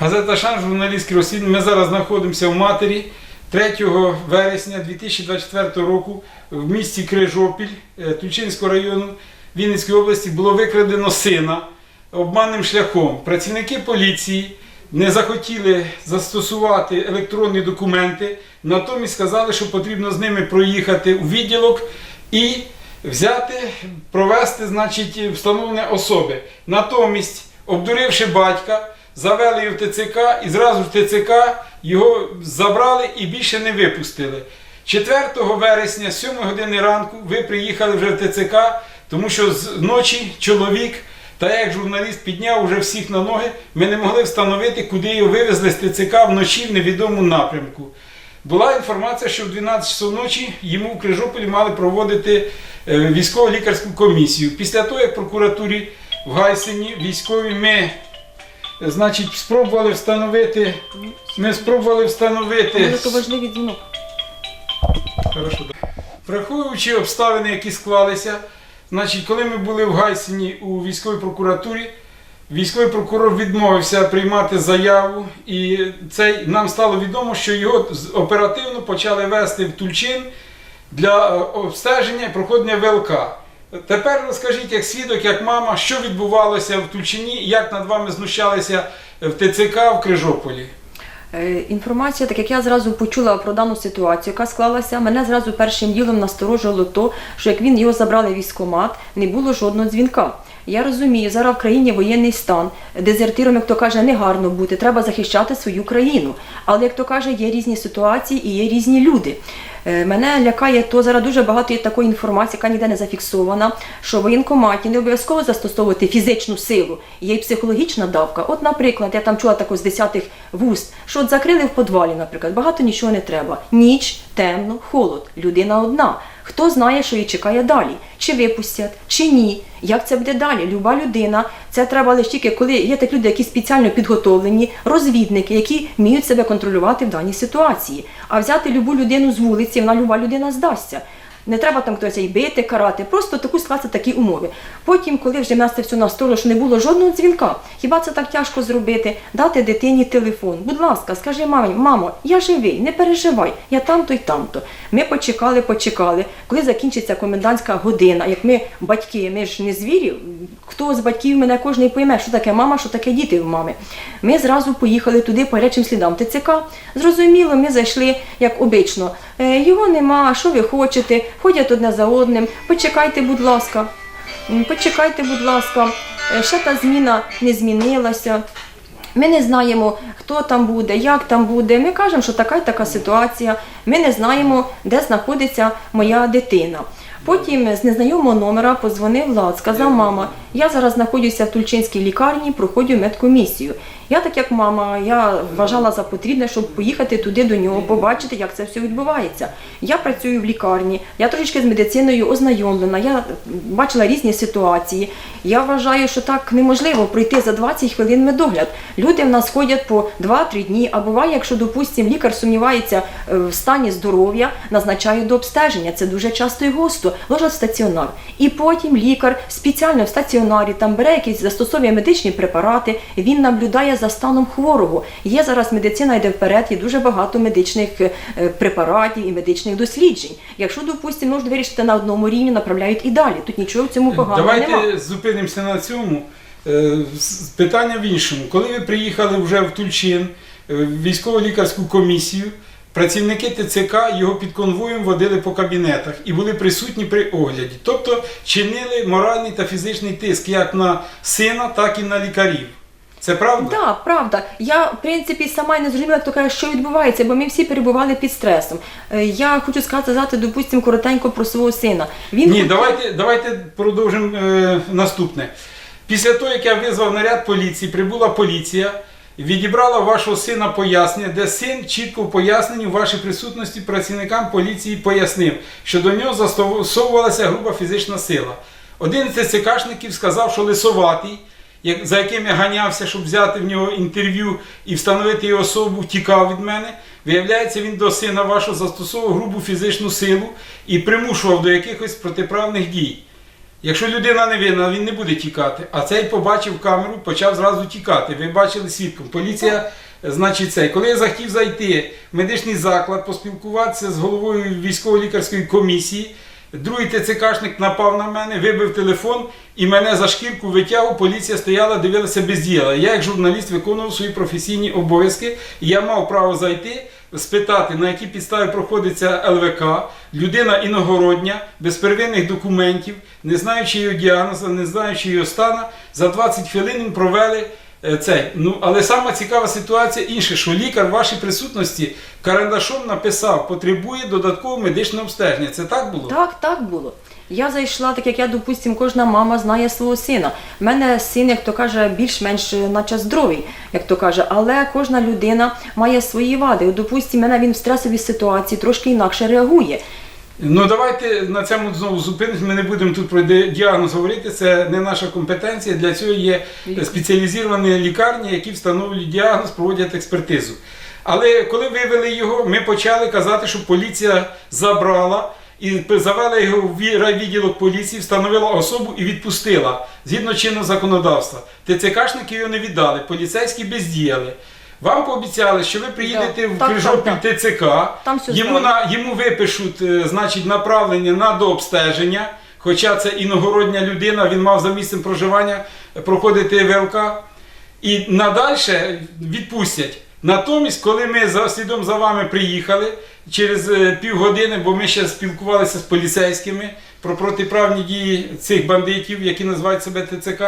Газета Шан, журналістське розслідування. Ми зараз знаходимося в матері 3 вересня 2024 року в місті Крижопіль е, Тульчинського району Вінницької області було викрадено сина обманним шляхом. Працівники поліції не захотіли застосувати електронні документи, натомість сказали, що потрібно з ними проїхати у відділок і взяти, провести, значить, встановлення особи. Натомість, обдуривши батька, завели в ТЦК і зразу в ТЦК його забрали і більше не випустили. 4 вересня, з 7 години ранку, ви приїхали вже в ТЦК, тому що з ночі чоловік, та як журналіст підняв уже всіх на ноги, ми не могли встановити, куди його вивезли з ТЦК вночі в невідомому напрямку. Була інформація, що в 12 часов ночі йому в Крижополі мали проводити е, військово-лікарську комісію. Після того, як прокуратурі в Гайсині військові ми значить, спробували встановити. Ми спробували встановити. То важливий дзвінок. Хорошо. Враховуючи обставини, які склалися, значить, коли ми були в Гайсині у військовій прокуратурі, військовий прокурор відмовився приймати заяву, і це нам стало відомо, що його оперативно почали вести в Тульчин для е, обстеження і проходження ВЛК. Тепер розкажіть, як свідок, як мама, що відбувалося в Тульчині, як над вами знущалися в ТЦК в Крижополі. Е, Інформація, так як я зразу почула про дану ситуацію, яка склалася, мене зразу першим ділом насторожило то, що як він його забрали в військкомат, не було жодного дзвінка. Я розумію, зараз в країні воєнний стан. Дезертиром, як то каже, не гарно бути, треба захищати свою країну. Але як то каже, є різні ситуації і є різні люди. Е, Мене лякає то зараз дуже багато є такої інформації, яка ніде не зафіксована, що в воєнкоматі не обов'язково застосовувати фізичну силу, є й психологічна давка. От, наприклад, я там чула таку з десятих вуст, що от закрили в подвалі, наприклад, багато нічого не треба. Ніч, темно, холод, людина одна. Хто знає, що її чекає далі? Чи випустять, чи ні? Як це буде далі? Люба людина. Це треба лише тільки, коли є такі люди, які спеціально підготовлені, розвідники, які вміють себе контролювати в даній ситуації. А взяти любу людину з вулиці, вона люба людина здасться. Не треба там хтось її бити, карати, просто таку скласти такі умови. Потім, коли вже нас це все настроїло, що не було жодного дзвінка, хіба це так тяжко зробити? Дати дитині телефон. Будь ласка, скажи мамі, мамо, я живий, не переживай, я там-то й там-то. Ми почекали, почекали. Коли закінчиться комендантська година, як ми батьки, ми ж не звірі, хто з батьків мене кожен пойме, що таке мама, що таке діти в мами. Ми зразу поїхали туди по гарячим слідам ТЦК. Зрозуміло, ми зайшли, як обично. Е, Його нема, що ви хочете, ходять одне за одним. Почекайте, будь ласка. Почекайте, будь ласка, Е, ще та зміна не змінилася. Ми не знаємо, хто там буде, як там буде. Ми кажемо, що така й така ситуація. Ми не знаємо, де знаходиться моя дитина. Потім з незнайомого номера позвонив Влад, сказав, мама, я зараз знаходжуся в Тульчинській лікарні, проходжу медкомісію. Я, так як мама, я вважала за потрібне, щоб поїхати туди до нього, побачити, як це все відбувається. Я працюю в лікарні, я трошечки з медициною ознайомлена, я бачила різні ситуації. Я вважаю, що так неможливо пройти за 20 хвилин медогляд. Люди в нас ходять по 2-3 дні, а буває, якщо, допустимо, лікар сумнівається е, в стані здоров'я, назначає до обстеження. Це дуже часто і густо, ложать в стаціонар. І потім лікар спеціально в стаціонарі там бере якісь застосовує медичні препарати, він наблюдає за станом хворого. Є зараз медицина йде вперед, є дуже багато медичних е, препаратів і медичних досліджень. Якщо, допустимо, можуть вирішити на одному рівні, направляють і далі. Тут нічого в цьому поганого Давайте немає. зупинимося на цьому. Е, Питання в іншому. Коли ви приїхали вже в Тульчин, е, в військово-лікарську комісію, працівники ТЦК його під конвоєм водили по кабінетах і були присутні при огляді. Тобто чинили моральний та фізичний тиск як на сина, так і на лікарів. Це правда? Так, правда. Я, в принципі, сама не зрозуміла, як то каже, що відбувається, бо ми всі перебували під стресом. Е, Я хочу сказати, допустимо, коротенько про свого сина. Він Ні, хотів- давайте, давайте продовжимо е, наступне. Після того, як я визвав наряд поліції, прибула поліція, відібрала вашого сина пояснення, де син чітко в поясненні в вашій присутності працівникам поліції пояснив, що до нього застосовувалася груба фізична сила. Один з ЦКшників сказав, що лисоватий, за яким я ганявся, щоб взяти в нього інтерв'ю і встановити його особу, тікав від мене. Виявляється, він до сина вашого застосовував грубу фізичну силу і примушував до якихось протиправних дій. Якщо людина не винна, він не буде тікати. А цей побачив камеру, почав зразу тікати. Ви бачили свідком. Поліція, значить, цей. Коли я захотів зайти в медичний заклад, поспілкуватися з головою військово-лікарської комісії, другий ТЦКшник напав на мене, вибив телефон і мене за шкірку витягав. Поліція стояла, дивилася без діла. Я, як журналіст, виконував свої професійні обов'язки. Я мав право зайти. Спитати, на якій підставі проходиться ЛВК, людина іногородня, без первинних документів, не знаючи його діагнозу, не знаючи його стану, за 20 хвилин провели е, цей. Ну, але сама цікава ситуація інша, що лікар в вашій присутності карандашом написав, потребує додаткового медичного обстеження. Це так було? Так, так було. Я зайшла, так як я, допустим, кожна мама знає свого сина. У мене син, як то каже, більш-менш е, наче здоровий, як то каже, але кожна людина має свої вади. Допустим, мене він в стресовій ситуації трошки інакше реагує. Ну давайте на цьому знову зупинимось. Ми не будемо тут про діагноз говорити. Це не наша компетенція. Для цього є спеціалізовані лікарні, які встановлюють діагноз, проводять експертизу. Але коли вивели його, ми почали казати, що поліція забрала і завела його в ві- райвідділок поліції, встановила особу і відпустила згідно чинного законодавства. ТЦКшники його не віддали, поліцейські бездіяли. Вам пообіцяли, що ви приїдете в так, Крижопіль так, ТЦК, Там все йому, на, йому випишуть е, значить, направлення на дообстеження, хоча це іногородня людина, він мав за місцем проживання проходити ВЛК. І надальше відпустять. Натомість, коли ми за слідом за вами приїхали через е, півгодини, бо ми ще спілкувалися з поліцейськими про протиправні дії цих бандитів, які називають себе ТЦК,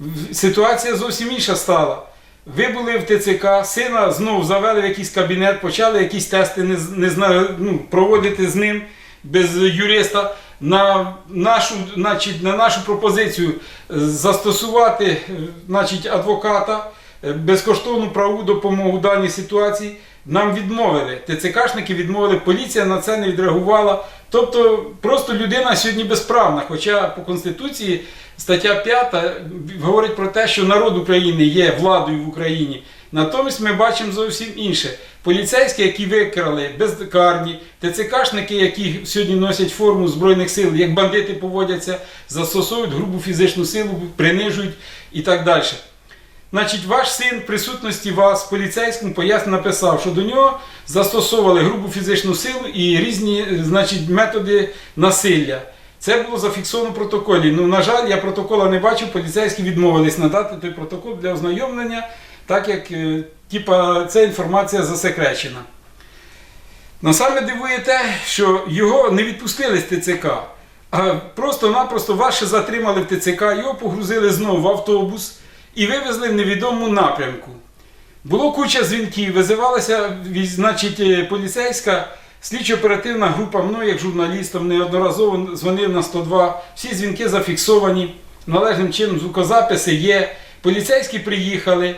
в- ситуація зовсім інша стала. Ви були в ТЦК, сина знову завели в якийсь кабінет, почали якісь тести не, не знаю, ну, проводити з ним без юриста. На нашу, значить, на нашу пропозицію е, застосувати е, значить, адвоката, е, безкоштовну правову допомогу в даній ситуації. Нам відмовили. ТЦКшники відмовили, поліція на це не відреагувала. Тобто просто людина сьогодні безправна. Хоча по Конституції стаття 5 говорить про те, що народ України є владою в Україні. Натомість ми бачимо зовсім інше. Поліцейські, які викрали безкарні, ТЦКшники, які сьогодні носять форму Збройних сил, як бандити поводяться, застосовують грубу фізичну силу, принижують і так далі. Значить, ваш син в присутності вас, поліцейському, поясню написав, що до нього застосовували грубу фізичну силу і різні значить, методи насилля. Це було зафіксовано в протоколі. Ну, на жаль, я протокола не бачив, поліцейські відмовились надати той протокол для ознайомлення, так як е, типа, ця інформація засекречена. Но саме дивує те, що його не відпустили з ТЦК, а просто-напросто вас ще затримали в ТЦК, його погрузили знову в автобус і вивезли в невідомому напрямку. Було куча дзвінків, визивалася значить, е, поліцейська слідчо-оперативна група, мною як журналістом, неодноразово дзвонив на 102. Всі дзвінки зафіксовані, належним чином звукозаписи є. Поліцейські приїхали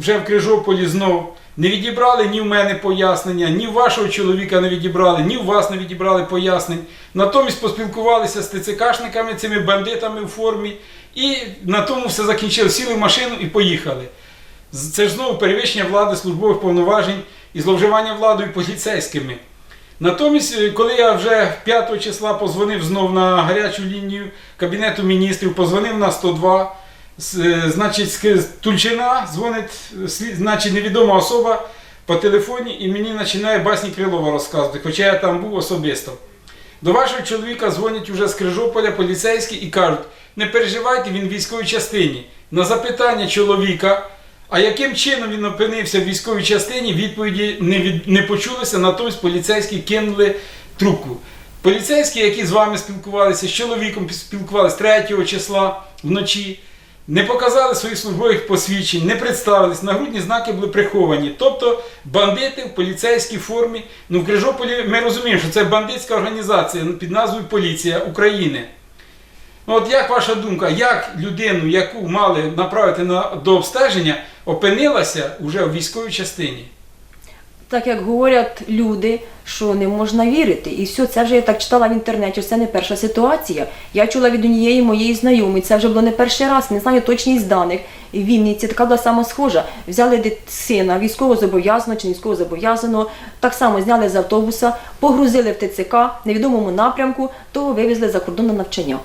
вже в Крижополі знов. Не відібрали ні в мене пояснення, ні в вашого чоловіка не відібрали, ні в вас не відібрали пояснень. Натомість поспілкувалися з ТЦКшниками, цими бандитами в формі, і на тому все закінчили. Сіли в машину і поїхали. Це ж знову перевищення влади службових повноважень і зловживання владою поліцейськими. Натомість, е, коли я вже 5 числа позвонив знов на гарячу лінію Кабінету міністрів, позвонив на 102, е, значить, з Тульчина дзвонить значить, невідома особа по телефоні і мені починає басні Крилова розказувати, хоча я там був особисто. До вашого чоловіка дзвонять уже з Крижополя поліцейські і кажуть, не переживайте, він в військовій частині. На запитання чоловіка, а яким чином він опинився в військовій частині, відповіді не, від, не почулося, натомість поліцейські кинули трубку. Поліцейські, які з вами спілкувалися, з чоловіком спілкувалися 3 числа вночі, не показали своїх службових посвідчень, не представились, нагрудні знаки були приховані. Тобто бандити в поліцейській формі. Ну, в Крижополі ми розуміємо, що це бандитська організація під назвою Поліція України. Ну, от як ваша думка, як людину, яку мали направити на, до обстеження, опинилася вже в військовій частині? Так як говорять люди, що не можна вірити. І все, це вже я так читала в інтернеті, це не перша ситуація. Я чула від однієї моєї знайомої, це вже було не перший раз, не знаю точність даних. В Вінниці така була сама схожа. Взяли сина військовозобов'язаного чи не військовозобов'язаного, так само зняли з автобуса, погрузили в ТЦК невідомому напрямку, того вивезли за кордон на навчання.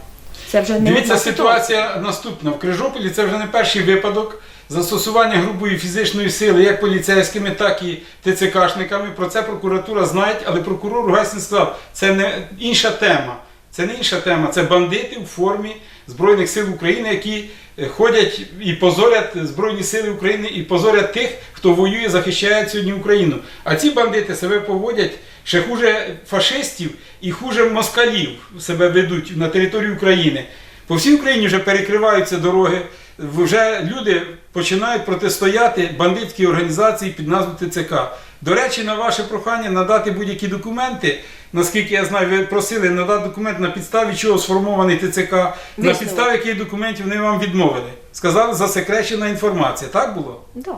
Це вже не Дивіться, ситуація наступна. В Крижополі це вже не перший випадок застосування грубої фізичної сили як поліцейськими, так і ТЦКшниками. Про це прокуратура знає, але прокурор Гайсин сказав, це не інша тема. Це не інша тема, це бандити у формі Збройних сил України, які е, ходять і позорять Збройні Сили України і позорять тих, хто воює, захищає сьогодні Україну. А ці бандити себе поводять ще хуже фашистів і хуже москалів себе ведуть на території України. По всій Україні вже перекриваються дороги. Вже люди починають протистояти бандитській організації під назвою ТЦК. До речі, на ваше прохання надати будь-які документи. Наскільки я знаю, ви просили надати документ на підставі чого сформований ТЦК, на підставі яких документів вони вам відмовили. Сказали засекречена інформація. Так було? Да.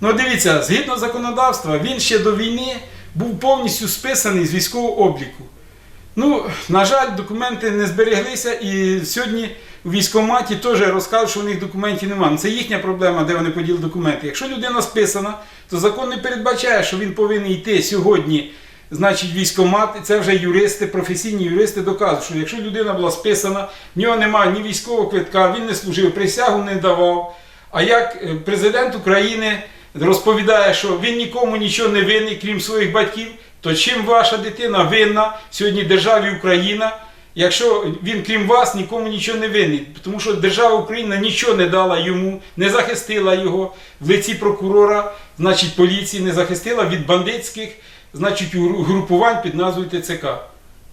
Ну дивіться, згідно законодавства, він ще до війни був повністю списаний з військового обліку. Ну, на жаль, документи не збереглися, і сьогодні у військкоматі теж розказують, що у них документів немає. Це їхня проблема, де вони поділи документи. Якщо людина списана, то закон не передбачає, що він повинен йти сьогодні. Значить, військкомат, і це вже юристи, професійні юристи доказують, що якщо людина була списана, в нього немає ні військового квитка, він не служив, присягу не давав. А як е, президент України розповідає, що він нікому нічого не винний, крім своїх батьків, то чим ваша дитина винна сьогодні державі Україна, якщо він, крім вас, нікому нічого не винний? Тому що держава Україна нічого не дала йому, не захистила його в лиці прокурора, значить поліції, не захистила від бандитських, значить, групувань під назвою ТЦК.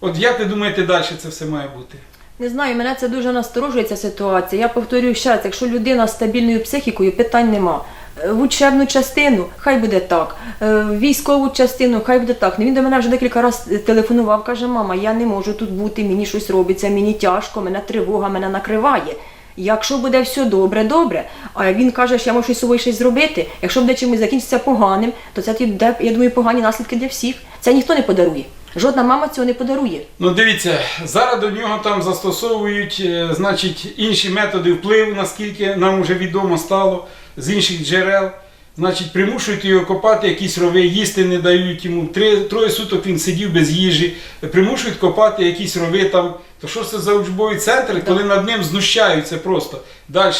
От як ви думаєте, далі це все має бути? Не знаю, мене це дуже насторожує ця ситуація. Я повторюю ще раз, якщо людина з стабільною психікою, питань нема. Е, В учебну частину хай буде так, Е, військову частину хай буде так. Ну, Він до мене вже декілька разів телефонував, каже, мама, я не можу тут бути, мені щось робиться, мені тяжко, мене тривога, мене накриває. Якщо буде все добре, добре. А він каже, що я можу з собою щось зробити. Якщо буде чимось закінчиться поганим, то це я думаю, погані наслідки для всіх. Це ніхто не подарує. Жодна мама цього не подарує. Ну дивіться, зараз до нього там застосовують е, значить, інші методи впливу, наскільки нам вже відомо стало з інших джерел. Значить, примушують його копати якісь рови, їсти не дають йому. Три, троє суток він сидів без їжі, примушують копати якісь рови там. То що ж це за центр, коли над ним знущаються просто. Далі.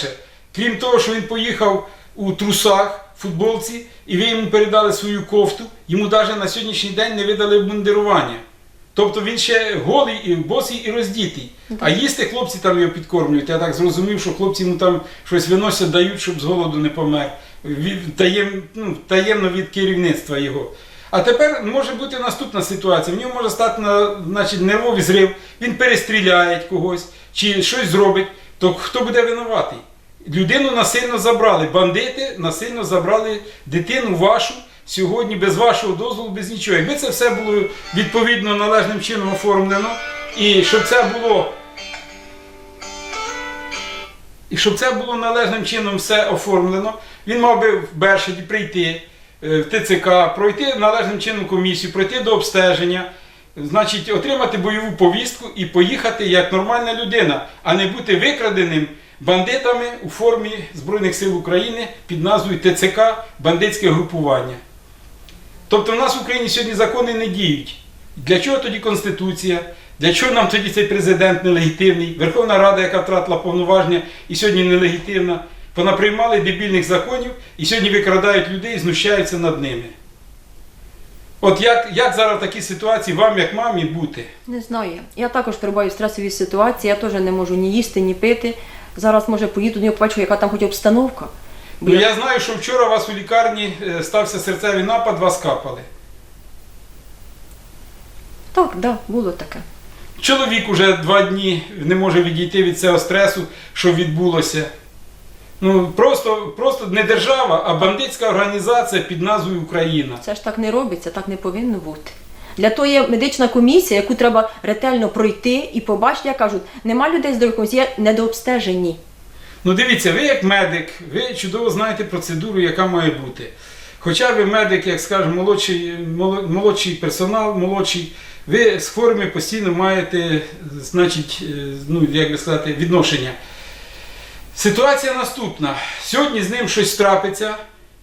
Крім того, що він поїхав у трусах, футболці, і ви йому передали свою кофту, йому навіть на сьогоднішній день не видали обмундирування. Тобто він ще голий, і босий і роздітий. А їсти хлопці там його підкормлюють. Я так зрозумів, що хлопці йому там щось виносять, дають, щоб з голоду не помер. Таєм, ну, таємно від керівництва його. А тепер може бути наступна ситуація. В нього може стати на, значить, нервовий зрив, він перестріляє когось чи щось зробить. То хто буде винуватий? Людину насильно забрали. Бандити насильно забрали дитину вашу сьогодні без вашого дозволу, без нічого. Якби це все було відповідно належним чином оформлено, і щоб це було. І щоб це було належним чином все оформлено, він мав би в Бершаді прийти е, в ТЦК, пройти належним чином комісію, пройти до обстеження, значить, отримати бойову повістку і поїхати як нормальна людина, а не бути викраденим бандитами у формі Збройних сил України під назвою ТЦК бандитське групування. Тобто в нас в Україні сьогодні закони не діють. Для чого тоді Конституція? Для чого нам тоді цей президент нелегітимний? Верховна Рада, яка втратила повноваження і сьогодні нелегітимна, понаприймали дебільних законів і сьогодні викрадають людей і знущаються над ними. От як, як зараз в такій ситуації вам, як мамі, бути? Не знаю. Я також перебуваю в стресовій ситуації, я теж не можу ні їсти, ні пити. Зараз може поїду до нього, побачу, яка там хоч обстановка. Ну, я- знаю, що вчора у вас у лікарні е, стався серцевий напад, вас капали. Так, да, було таке. Чоловік уже два дні не може відійти від цього стресу, що відбулося. Ну, просто, просто не держава, а бандитська організація під назвою Україна. Це ж так не робиться, так не повинно бути. Для того є медична комісія, яку треба ретельно пройти і побачити, як кажуть, нема людей здорових комісій, є недообстежені. Ну дивіться, ви як медик, ви чудово знаєте процедуру, яка має бути. Хоча ви медик, як скажемо, молодший, молодший персонал, молодший, ви з хворими постійно маєте, значить, е, ну, як би сказати, відношення. Ситуація наступна. Сьогодні з ним щось трапиться,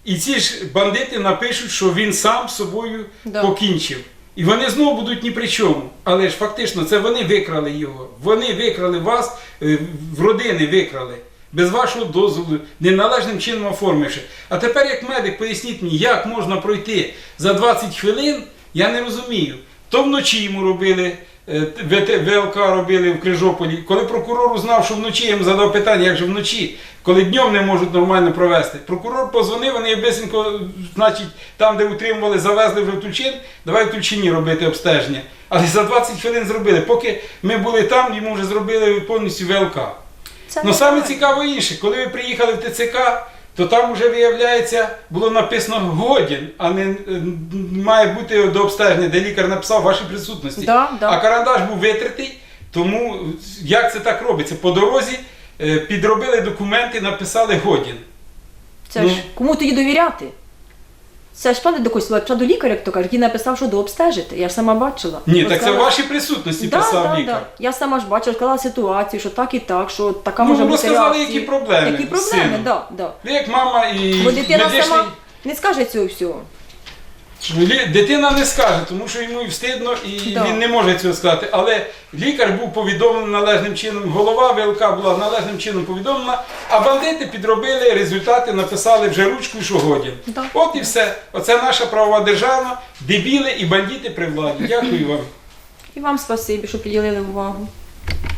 і ці ж бандити напишуть, що він сам з собою Да. покінчив. І вони знову будуть ні при чому. Але ж фактично це вони викрали його. Вони викрали вас, е, в родини викрали. Без вашого дозволу, неналежним чином оформивши. А тепер, як медик, поясніть мені, як можна пройти за 20 хвилин, я не розумію. То вночі йому робили, ВЛК робили в Крижополі. Коли прокурор узнав, що вночі я йому задав питання, як же вночі, коли днем не можуть нормально провести. Прокурор позвонив, вони обисенько, значить, там, де утримували, завезли вже в Тульчин, давай в Тульчині робити обстеження. Але за 20 хвилин зробили. Поки ми були там, йому вже зробили повністю ВЛК. Ну саме цікаво інше, коли ви приїхали в ТЦК, то там вже виявляється, було написано годін, а не е, має бути до обстеження, де лікар написав ваші присутності. Да, да. А карандаш був витритий, тому як це так робиться? По дорозі е, підробили документи, написали годін. Це Ну. ж кому тоді довіряти? Це ж правда до когось легше до лікаря, як то кажуть, який написав, що до обстежити. Я ж сама бачила. Ні, так це в вашій присутності Да, писав да, лікар. да. Я сама ж бачила, сказала ситуацію, що так і так, що така Ну, може бути розказали, реакція. які проблеми Які з проблеми, сином. да, да. Ви як мама і Бо дитина медичний- сама не скаже цього всього. Лі- Дитина не скаже, тому що йому і встидно і Да. він не може цього сказати. Але лікар був повідомлений належним чином, голова ВЛК була належним чином повідомлена, а бандити підробили результати, написали вже ручку, що годін. Да. От і все. Оце наша правова держава, дебіли і бандити при владі. Дякую вам. І вам спасибі, що приділили увагу.